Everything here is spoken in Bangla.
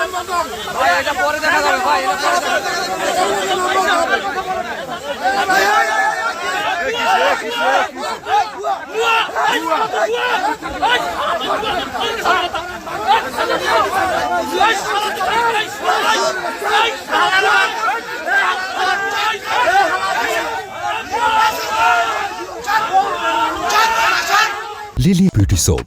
ভাই পরে দেখা যাবে ভাই। Lily beauty soap